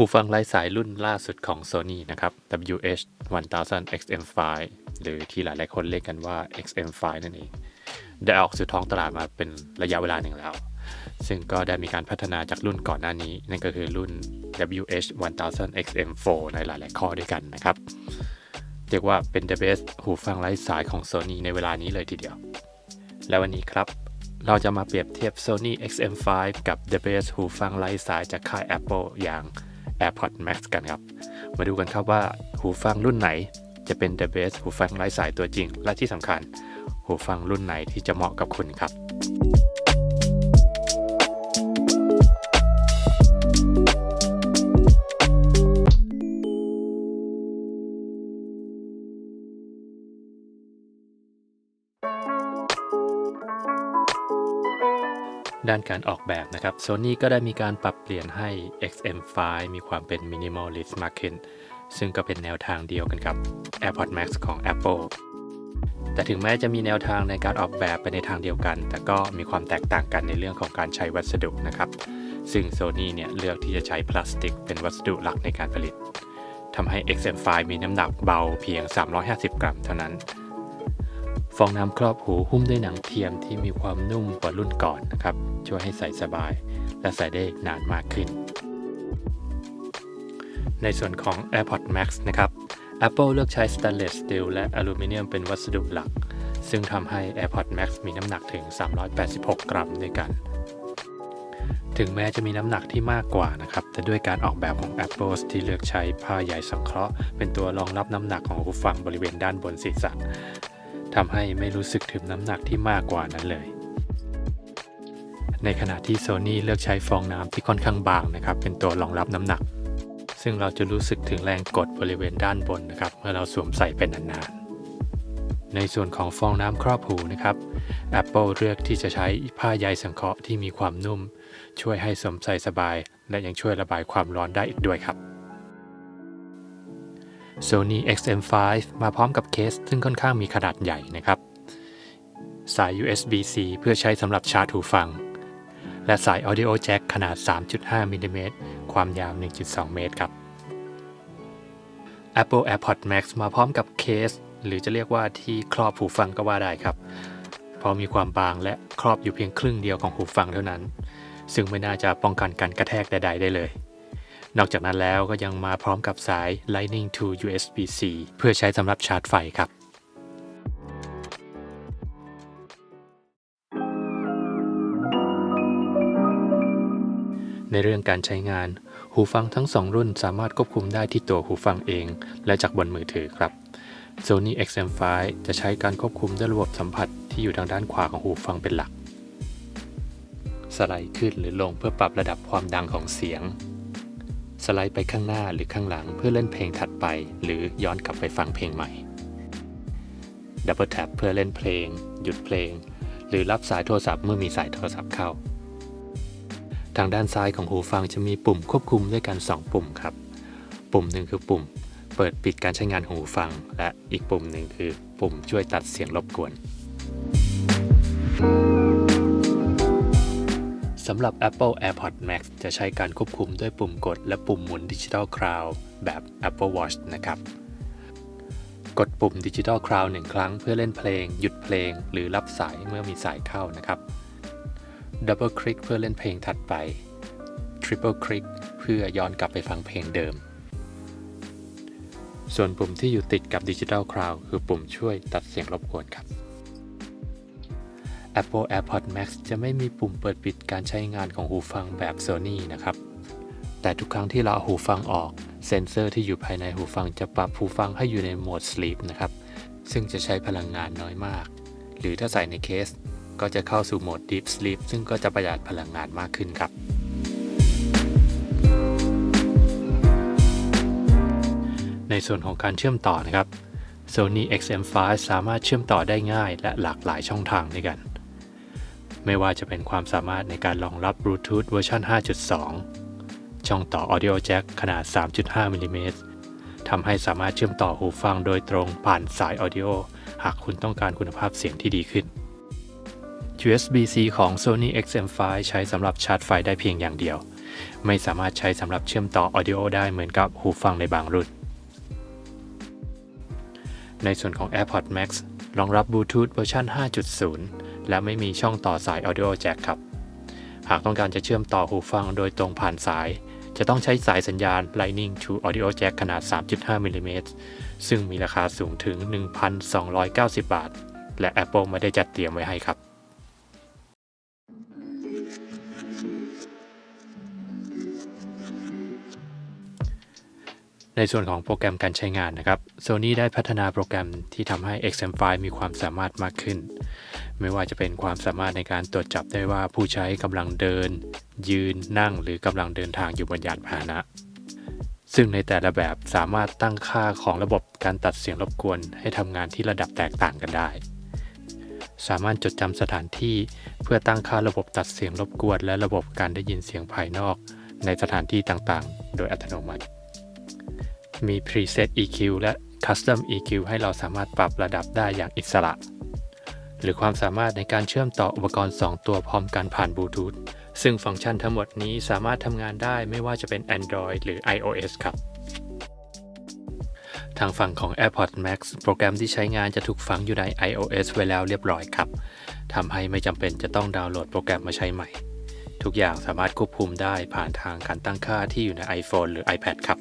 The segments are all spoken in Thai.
หูฟังไร้สายรุ่นล่าสุดของ Sony นะครับ WH-1000XM5 หรือที่หลายๆคนเรียกกันว่า XM5 นั่นเอง ได้ออกสู่ท้องตลาดมาเป็นระยะเวลาหนึ่งแล้ว ซึ่งก็ได้มีการพัฒนาจากรุ่นก่อนหน้านี้ นั่นก็คือรุ่น WH-1000XM4 ในหลาย ๆ ข้อด้วยกันนะครับ เรียกว่าเป็น the best หูฟังไร้สายของ Sony ในเวลานี้เลยทีเดียว และวันนี้ครับเราจะมาเปรียบเทียบ Sony XM5 กับ the best หูฟังไร้สายจากค่าย Apple อย่าง AirPods Max กันครับ มาดูกันครับว่าหูฟังรุ่นไหนจะเป็น the best หูฟังไร้สายตัวจริง และที่สำคัญ หูฟังรุ่นไหนที่จะเหมาะกับคุณครับ ด้านการออกแบบนะครับ Sony ก็ได้มีการปรับเปลี่ยนให้ XM5 มีความเป็น minimalist มากขึ้น ซึ่งก็เป็นแนวทางเดียวกันกับ AirPods Max ของ Apple แต่ถึงแม้จะมีแนวทางในการออกแบบไปในทางเดียวกัน แต่ก็มีความแตกต่างกันในเรื่องของการใช้วัสดุนะครับ ซึ่ง Sony เนี่ยเลือกที่จะใช้พลาสติกเป็นวัสดุหลักในการผลิตทำให้ XM5 มีน้ำหนักเบาเพียง 350 กรัมเท่านั้น ฟองน้ำครอบหูหุ้มด้วยหนังเทียมที่มีความนุ่มกว่ารุ่นก่อนนะครับ ช่วยให้ใส่สบาย และใส่ได้นานมากขึ้น ในส่วนของ AirPods Max นะครับ Apple เลือกใช้ Stainless Steel และอลูมิเนียมเป็นวัสดุหลัก ซึ่งทำให้ AirPods Max มีน้ำหนักถึง 386 กรัมด้วยกัน ถึงแม้จะมีน้ำหนักที่มากกว่านะครับ แต่ด้วยการออกแบบของ Apple ที่เลือกใช้ผ้าใยสังเคราะห์ เป็นตัวรองรับน้ำหนักของหูฟังบริเวณด้านบนศีรษะ ทำให้ไม่รู้สึกถึงน้ำหนักที่มากกว่านั้นเลย ในขณะที่ Sony เลือกใช้ฟองน้ำที่ค่อนข้างบางนะครับ เป็นตัวรองรับน้ำหนัก ซึ่งเราจะรู้สึกถึงแรงกดบริเวณด้านบนนะครับ เมื่อเราสวมใส่เป็นนานๆ ในส่วนของฟองน้ำครอบหูนะครับ Apple เลือกที่จะใช้ผ้าใยสังเคราะห์ที่มีความนุ่ม ช่วยให้สวมใส่สบาย และยังช่วยระบายความร้อนได้อีกด้วยครับ Sony XM5 มาพร้อมกับเคสซึ่งค่อนข้างมีขนาดใหญ่นะครับ สาย USB-C เพื่อใช้สำหรับชาร์จหูฟัง และสาย Audio Jack ขนาด 3.5มิลลิเมตรความยาว 1.2 เมตรครับ Apple AirPods Max มาพร้อมกับเคส หรือจะเรียกว่าที่ครอบหูฟังก็ว่าได้ครับ เพราะมีความบางและครอบอยู่เพียงครึ่งเดียวของหูฟังเท่านั้น ซึ่งไม่น่าจะป้องกันการกระแทกใด ๆ ได้เลย นอกจากนั้นแล้วก็ยังมาพร้อมกับสาย Lightning to USB-C เพื่อใช้สำหรับชาร์จไฟครับในเรื่องการใช้งาน หูฟังทั้ง 2 รุ่นสามารถควบคุมได้ที่ตัวหูฟังเอง และจากบนมือถือครับ Sony XM5 จะใช้การควบคุมด้วยระบบสัมผัสที่อยู่ทางด้านขวาของหูฟังเป็นหลัก สไลด์ขึ้นหรือลงเพื่อปรับระดับความดังของเสียง สไลด์ไปข้างหน้าหรือข้างหลังเพื่อเล่นเพลงถัดไป หรือย้อนกลับไปฟังเพลงใหม่ดับเบิลแท็บเพื่อเล่นเพลง หยุดเพลง หรือรับสายโทรศัพท์เมื่อมีสายโทรศัพท์เข้า ทางด้านซ้ายของหูฟังจะมีปุ่มควบคุมด้วยกัน 2 ปุ่มครับ ปุ่มหนึ่งคือปุ่ม เปิดปิดการใช้งานหูฟัง และอีกปุ่มหนึ่งคือ ปุ่มช่วยตัดเสียงรบกวน สำหรับ Apple AirPods Max จะใช้การควบคุมด้วยปุ่มกดและปุ่มหมุน Digital Crown แบบ Apple Watch นะครับ กดปุ่ม Digital Crown หนึ่งครั้งเพื่อเล่นเพลง หยุดเพลง หรือรับสายเมื่อมีสายเข้านะครับ Double Click เพื่อเล่นเพลงถัดไป Triple Click เพื่อย้อนกลับไปฟังเพลงเดิม ส่วนปุ่มที่อยู่ติดกับ Digital Crown คือปุ่มช่วยตัดเสียงรบกวนครับ Apple AirPods Max จะไม่มีปุ่มเปิดปิดการใช้งานของหูฟังแบบ Sony นะครับ แต่ทุกครั้งที่เราหูฟังออก เซนเซอร์ที่อยู่ภายในหูฟังจะปรับหูฟังให้อยู่ในโหมด Sleep นะครับ ซึ่งจะใช้พลังงานน้อยมาก หรือถ้าใส่ในเคส ก็จะเข้าสู่โหมด Deep Sleep ซึ่งก็จะประหยัดพลังงานมากขึ้นครับ ในส่วนของการเชื่อมต่อนะครับ Sony XM5 สามารถเชื่อมต่อได้ง่ายและหลากหลายช่องทางด้วยกัน ไม่ว่าจะเป็นความสามารถในการรองรับบลูทูธเวอร์ชัน5.2 ช่องต่อ Audio Jack ขนาด 3.5 มิลลิเมตรทำให้สามารถเชื่อมต่อหูฟังโดยตรงผ่านสาย Audio หากคุณต้องการคุณภาพเสียงที่ดีขึ้น USB-C ของ Sony XM5 ใช้สำหรับชาร์จไฟได้เพียงอย่างเดียว ไม่สามารถใช้สำหรับเชื่อมต่อ Audio ได้เหมือนกับหูฟังในบางรุ่น ในส่วนของ AirPods Max รองรับ Bluetooth เวอร์ชัน5.0 และไม่มีช่องต่อสาย Audio Jack ครับ หากต้องการจะเชื่อมต่อหูฟังโดยตรงผ่านสาย จะต้องใช้สายสัญญาณ Lightning to Audio Jack ขนาด 3.5 มิลลิเมตรซึ่งมีราคาสูงถึง 1,290 บาท และ Apple ไม่ได้จัดเตรียมไว้ให้ครับในส่วนของโปรแกรมการใช้งานนะครับ Sony ได้พัฒนาโปรแกรมที่ทำให้ XM5 มีความสามารถมากขึ้น ไม่ว่าจะเป็นความสามารถในการตรวจจับได้ว่าผู้ใช้กำลังเดิน ยืนนั่งหรือกำลังเดินทางอยู่บนยานพาหนะ ซึ่งในแต่ละแบบสามารถตั้งค่าของระบบการตัดเสียงรบกวน ให้ทำงานที่ระดับแตกต่างกันได้ สามารถจดจำสถานที่เพื่อตั้งค่าระบบตัดเสียงรบกวน และระบบการได้ยินเสียงภายนอก ในสถานที่ต่างๆ โดยอัตโนมัติ มี preset EQ และ custom EQ ให้เราสามารถปรับระดับได้อย่างอิสระ หรือความสามารถในการเชื่อมต่ออุปกรณ์ 2 ตัวพร้อมกันผ่านบลูทูธซึ่งฟังก์ชันทั้งหมดนี้สามารถทำงานได้ไม่ว่าจะเป็น Android หรือ iOS ครับ ทางฝั่งของ AirPods Max โปรแกรมที่ใช้งานจะถูกฝังอยู่ใน iOS ไว้แล้วเรียบร้อยครับทำให้ไม่จำเป็นจะต้องดาวน์โหลดโปรแกรมมาใช้ใหม่ ทุกอย่างสามารถควบคุมได้ผ่านทางการตั้งค่าที่อยู่ใน iPhone หรือ iPad ครับ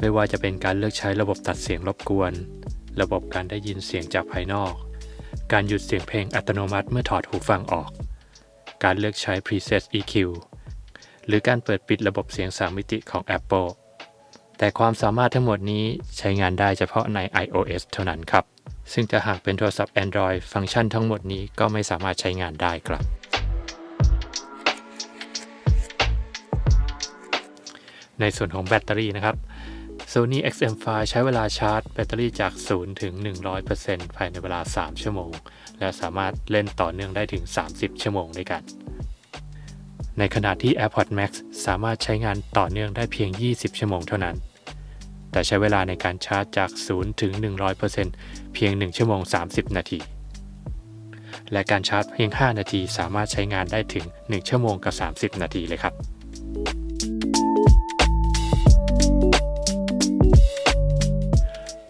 ไม่ว่าจะเป็นการเลือกใช้ระบบตัดเสียงรบกวน ระบบการได้ยินเสียงจากภายนอก การหยุดเสียงเพลงอัตโนมัติเมื่อถอดหูฟังออก การเลือกใช้ preset EQ หรือการเปิดปิดระบบเสียง 3 มิติของ Apple แต่ความสามารถทั้งหมดนี้ใช้งานได้เฉพาะใน iOS เท่านั้นครับ ซึ่งจะหากเป็นโทรศัพท์ Android ฟังก์ชันทั้งหมดนี้ก็ไม่สามารถใช้งานได้ครับ ในส่วนของแบตเตอรี่นะครับ Sony XM5 ใช้เวลาชาร์จแบตเตอรี่จาก 0 ถึง 100%ภายในเวลา 3 ชั่วโมง และสามารถเล่นต่อเนื่องได้ถึง 30 ชั่วโมงด้วยกัน ในขณะที่ AirPods Max สามารถใช้งานต่อเนื่องได้เพียง 20 ชั่วโมงเท่านั้น แต่ใช้เวลาในการชาร์จจาก 0 ถึง 100%เพียง 1 ชั่วโมง 30 นาที และการชาร์จเพียง 5 นาทีสามารถใช้งานได้ถึง 1 ชั่วโมงกับ 30 นาทีเลยครับ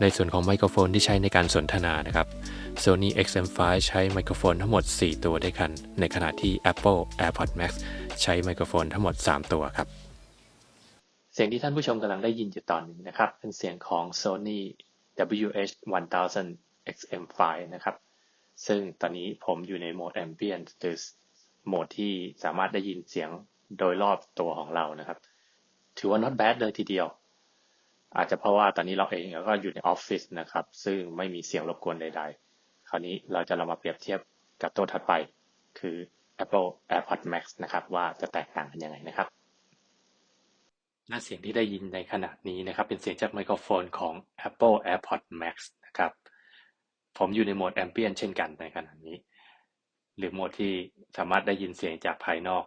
ในส่วนของไมโครโฟนที่ใช้ในการสนทนานะครับ Sony XM5 ใช้ไมโครโฟนทั้งหมด 4 ตัวด้วยกัน ในขณะที่ Apple AirPod Max ใช้ไมโครโฟนทั้งหมด 3 ตัวครับ เสียงที่ท่านผู้ชมกำลังได้ยินอยู่ตอนนี้นะครับ เป็นเสียงของ Sony WH-1000 XM5 นะครับ ซึ่งตอนนี้ผมอยู่ในโหมด Ambient หรือโหมดที่สามารถได้ยินเสียงโดยรอบตัวของเรานะครับ ถือว่า not bad เลยทีเดียว อาจจะเพราะว่าตอนนี้เราเองก็อยู่ในออฟฟิศนะครับ ซึ่งไม่มีเสียงรบกวนใด ๆ คราวนี้เราจะเรามาเปรียบเทียบกับตัวถัดไป คือ Apple AirPods Max นะครับ ว่าจะแตกต่างกันยังไงนะครับน้าเสียงที่ได้ยินในขณะนี้นะครับ เป็นเสียงจากไมโครโฟนของ Apple AirPods Max นะครับ ผมอยู่ในโหมด Ambient เช่นกันในขณะนี้ หรือโหมดที่สามารถได้ยินเสียงจากภายนอก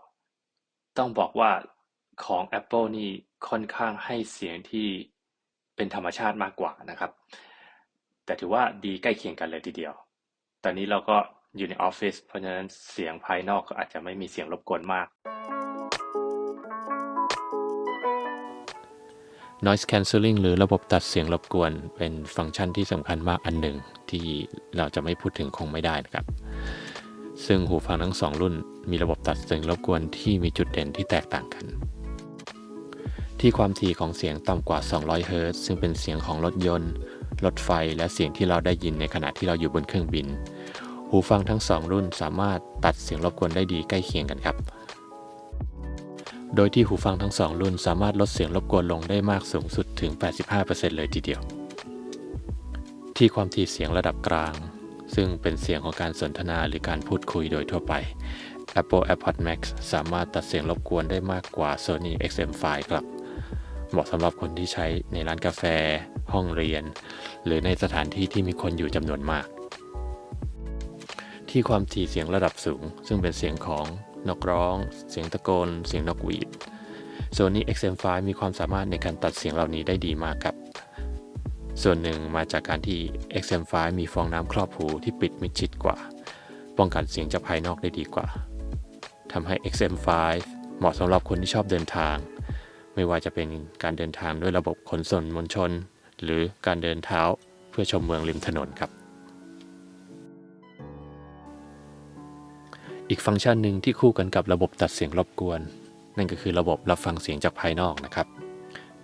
ต้องบอกว่าของ Apple นี่ค่อนข้างให้เสียงที่ เป็นธรรมชาติมากกว่านะครับ แต่ถือว่าดีใกล้เคียงกันเลยทีเดียว ตอนนี้เราก็อยู่ในออฟฟิศเพราะฉะนั้นเสียงภายนอกก็อาจจะไม่มีเสียงรบกวนมาก Noise Cancelling หรือระบบตัดเสียงรบกวนเป็นฟังก์ชันที่สำคัญมากอันหนึ่งที่เราจะไม่พูดถึงคงไม่ได้นะครับ ซึ่งหูฟังทั้งสองรุ่นมีระบบตัดเสียงรบกวนที่มีจุดเด่นที่แตกต่างกัน ที่ความถี่ของเสียงต่ำกว่า 200 เฮิรตซ์ซึ่งเป็นเสียงของรถยนต์ รถไฟ และเสียงที่เราได้ยินในขณะที่เราอยู่บนเครื่องบิน หูฟังทั้งสองรุ่นสามารถตัดเสียงรบกวนได้ดีใกล้เคียงกันครับ โดยที่หูฟังทั้งสองรุ่นสามารถลดเสียงรบกวนลงได้มากสูงสุดถึง 85%เลยทีเดียว ที่ความถี่เสียงระดับกลาง ซึ่งเป็นเสียงของการสนทนาหรือการพูดคุยโดยทั่วไป Apple AirPods Max สามารถตัดเสียงรบกวนได้มากกว่า Sony XM5 ครับ เหมาะสำหรับคนที่ใช้ในร้านกาแฟ ห้องเรียน หรือในสถานที่ที่มีคนอยู่จำนวนมาก ที่ความถี่เสียงระดับสูง ซึ่งเป็นเสียงของนกร้อง เสียงตะโกน เสียงนกหวีด Sony XM5 มีความสามารถในการตัดเสียงเหล่านี้ได้ดีมากครับ ส่วนหนึ่งมาจากการที่ XM5 มีฟองน้ำครอบหูที่ปิดมิดชิดกว่า ป้องกันเสียงจากภายนอกได้ดีกว่าทำให้ XM5 เหมาะสำหรับคนที่ชอบเดินทาง ไม่ว่าจะเป็นการเดินทางด้วยระบบขนส่งมวลชน หรือการเดินเท้าเพื่อชมเมืองริมถนนครับ อีกฟังก์ชันหนึ่งที่คู่กันกับระบบตัดเสียงรบกวน นั่นก็คือระบบรับฟังเสียงจากภายนอกนะครับ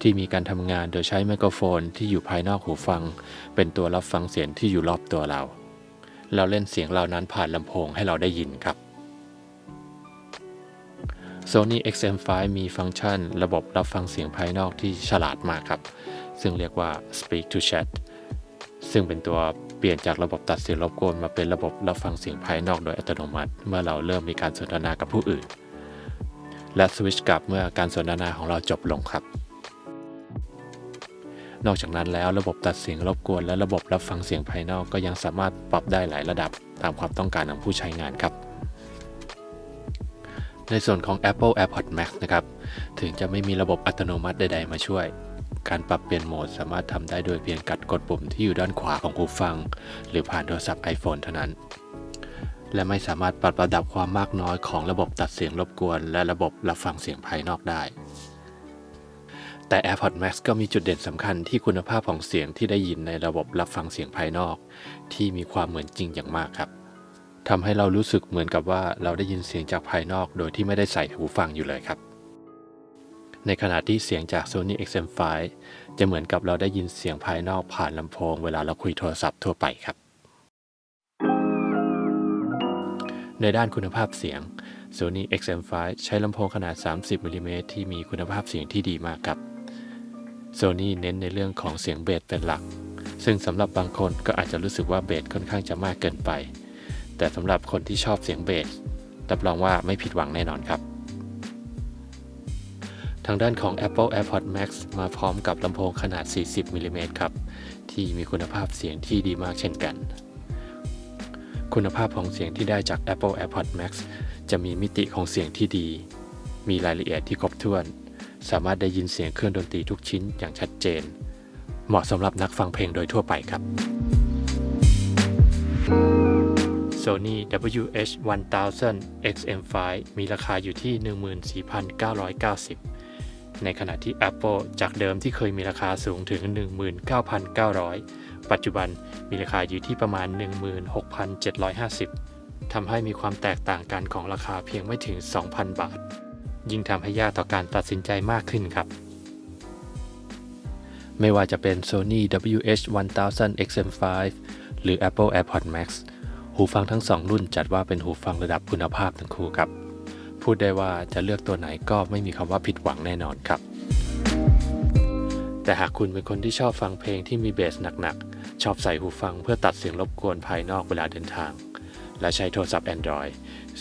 ที่มีการทำงานโดยใช้ไมโครโฟนที่อยู่ภายนอกหูฟัง เป็นตัวรับฟังเสียงที่อยู่รอบตัวเรา เราเล่นเสียงเหล่านั้นผ่านลำโพงให้เราได้ยินครับ Sony XM5 มีฟังก์ชันระบบรับฟังเสียงภายนอกที่ฉลาดมากครับ ซึ่งเรียกว่า Speak to Chat ซึ่งเป็นตัวเปลี่ยนจากระบบตัดเสียงรบกวนมาเป็นระบบรับฟังเสียงภายนอกโดยอัตโนมัติ เมื่อเราเริ่มมีการสนทนากับผู้อื่น และสวิตช์กลับเมื่อการสนทนาของเราจบลงครับ นอกจากนั้นแล้วระบบตัดเสียงรบกวนและระบบรับฟังเสียงภายนอกก็ยังสามารถปรับได้หลายระดับตามความต้องการของผู้ใช้งานครับ ในส่วนของ Apple AirPods Max นะครับ ถึงจะไม่มีระบบอัตโนมัติใด ๆ มาช่วย การปรับเปลี่ยนโหมดสามารถทำได้โดยเพียงกัดกดปุ่มที่อยู่ด้านขวาของหูฟัง หรือผ่านโทรศัพท์ iPhone เท่านั้น และไม่สามารถปรับระดับความมากน้อยของระบบตัดเสียงรบกวน และระบบรับฟังเสียงภายนอกได้ แต่ AirPods Max ก็มีจุดเด่นสำคัญที่คุณภาพของเสียงที่ได้ยินในระบบรับฟังเสียงภายนอก ที่มีความเหมือนจริงอย่างมากครับ ทำให้เรารู้สึกเหมือนกับว่าเราได้ยินเสียงจากภายนอกโดยที่ไม่ได้ใส่หูฟังอยู่เลยครับ ในขณะที่เสียงจาก Sony XM5 จะเหมือนกับเราได้ยินเสียงภายนอกผ่านลำโพง เวลาเราคุยโทรศัพท์ทั่วไปครับ ในด้านคุณภาพเสียง Sony XM5 ใช้ลำโพงขนาด 30 มิลลิเมตรที่มีคุณภาพเสียงที่ดีมากครับ Sony เน้นในเรื่องของเสียงเบสเป็นหลัก ซึ่งสำหรับบางคนก็อาจจะรู้สึกว่าเบสค่อนข้างจะมากเกินไป แต่สำหรับคนที่ชอบเสียงเบสรับรองว่าไม่ผิดหวังแน่นอนครับ ทางด้านของ Apple AirPods Max มาพร้อมกับลำโพงขนาด 40มิลลิเมตรครับ ที่มีคุณภาพเสียงที่ดีมากเช่นกัน คุณภาพของเสียงที่ได้จาก Apple AirPods Max จะมีมิติของเสียงที่ดี มีรายละเอียดที่ครบถ้วน สามารถได้ยินเสียงเครื่องดนตรีทุกชิ้นอย่างชัดเจน เหมาะสำหรับนักฟังเพลงโดยทั่วไปครับ Sony WH-1000 XM5 มีราคาอยู่ที่ 14,990 ในขณะที่ Apple จากเดิมที่เคยมีราคาสูงถึง 19,900 ปัจจุบันมีราคาอยู่ที่ประมาณ 16,750 ทำให้มีความแตกต่างกันของราคาเพียงไม่ถึง 2,000 บาท ยิ่งทำให้ยากต่อการตัดสินใจมากขึ้นครับไม่ว่าจะเป็น Sony WH-1000 XM5 หรือ Apple AirPods Max หูฟังทั้งสองรุ่นจัดว่าเป็นหูฟังระดับคุณภาพทั้งคู่ครับ พูดได้ว่าจะเลือกตัวไหนก็ไม่มีคำว่าผิดหวังแน่นอนครับ แต่หากคุณเป็นคนที่ชอบฟังเพลงที่มีเบสหนักๆ ชอบใส่หูฟังเพื่อตัดเสียงรบกวนภายนอกเวลาเดินทาง และใช้โทรศัพท์ Android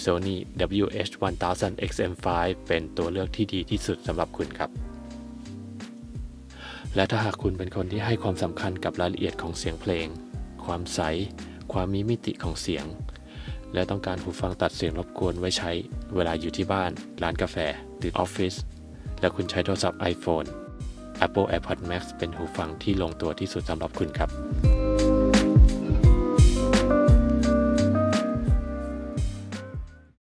Sony WH-1000 XM5 เป็นตัวเลือกที่ดีที่สุดสำหรับคุณครับและถ้าหากคุณเป็นคนที่ให้ความสำคัญกับรายละเอียดของเสียงเพลง ความใส ความมีมิติของเสียง และต้องการหูฟังตัดเสียงรบกวนไว้ใช้เวลาอยู่ที่บ้าน ร้านกาแฟ หรือออฟฟิศ และคุณใช้โทรศัพท์ iPhone Apple AirPods Max เป็นหูฟังที่ลงตัวที่สุดสำหรับคุณครับ